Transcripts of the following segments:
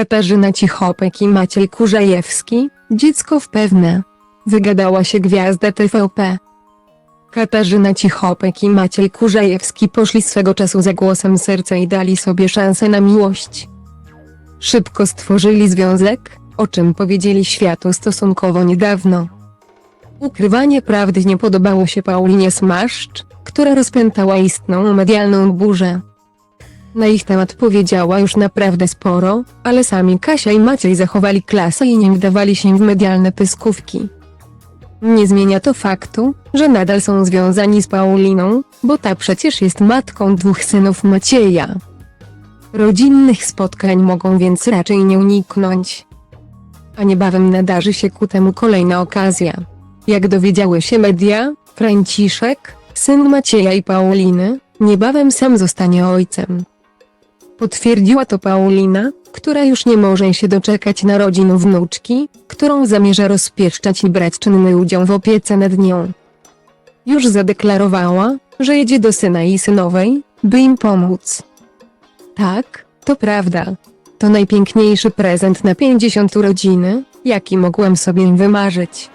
Katarzyna Cichopek i Maciej Kurzajewski, dziecko wpewne. Wygadała się gwiazda TVP. Katarzyna Cichopek i Maciej Kurzajewski poszli swego czasu za głosem serca i dali sobie szansę na miłość. Szybko stworzyli związek, o czym powiedzieli światu stosunkowo niedawno. Ukrywanie prawdy nie podobało się Paulinie Smaszcz, która rozpętała istną medialną burzę. Na ich temat powiedziała już naprawdę sporo, ale sami Kasia i Maciej zachowali klasę i nie wdawali się w medialne pyskówki. Nie zmienia to faktu, że nadal są związani z Pauliną, bo ta przecież jest matką dwóch synów Macieja. Rodzinnych spotkań mogą więc raczej nie uniknąć. A niebawem nadarzy się ku temu kolejna okazja. Jak dowiedziały się media, Franciszek, syn Macieja i Pauliny, niebawem sam zostanie ojcem. Potwierdziła to Paulina, która już nie może się doczekać narodzin wnuczki, którą zamierza rozpieszczać i brać czynny udział w opiece nad nią. Już zadeklarowała, że jedzie do syna i synowej, by im pomóc. Tak, to prawda. To najpiękniejszy prezent na 50 urodziny, jaki mogłem sobie wymarzyć.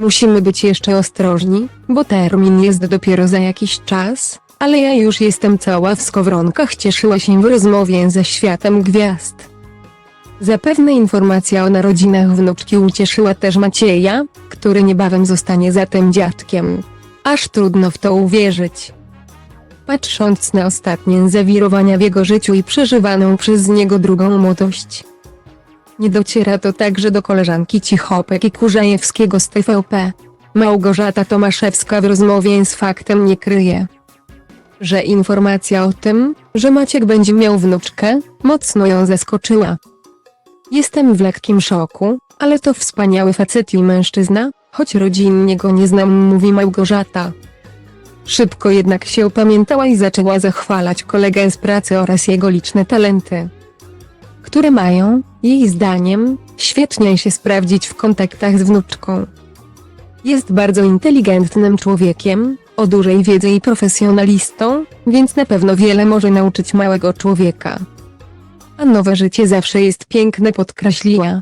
Musimy być jeszcze ostrożni, bo termin jest dopiero za jakiś czas, ale ja już jestem cała w skowronkach cieszyła się w rozmowie ze światem gwiazd. Zapewne informacja o narodzinach wnuczki ucieszyła też Macieja, który niebawem zostanie zatem dziadkiem. Aż trudno w to uwierzyć. Patrząc na ostatnie zawirowania w jego życiu i przeżywaną przez niego drugą młodość. Nie dociera to także do koleżanki Cichopek i Kurzajewskiego z TVP. Małgorzata Tomaszewska w rozmowie z faktem nie kryje, że informacja o tym, że Maciek będzie miał wnuczkę, mocno ją zaskoczyła. Jestem w lekkim szoku, ale to wspaniały facet i mężczyzna, choć rodzinnie go nie znam, mówi Małgorzata. Szybko jednak się opamiętała i zaczęła zachwalać kolegę z pracy oraz jego liczne talenty, które mają, jej zdaniem, świetnie się sprawdzić w kontaktach z wnuczką. Jest bardzo inteligentnym człowiekiem, o dużej wiedzy i profesjonalistą, więc na pewno wiele może nauczyć małego człowieka. A nowe życie zawsze jest piękne podkreśliła.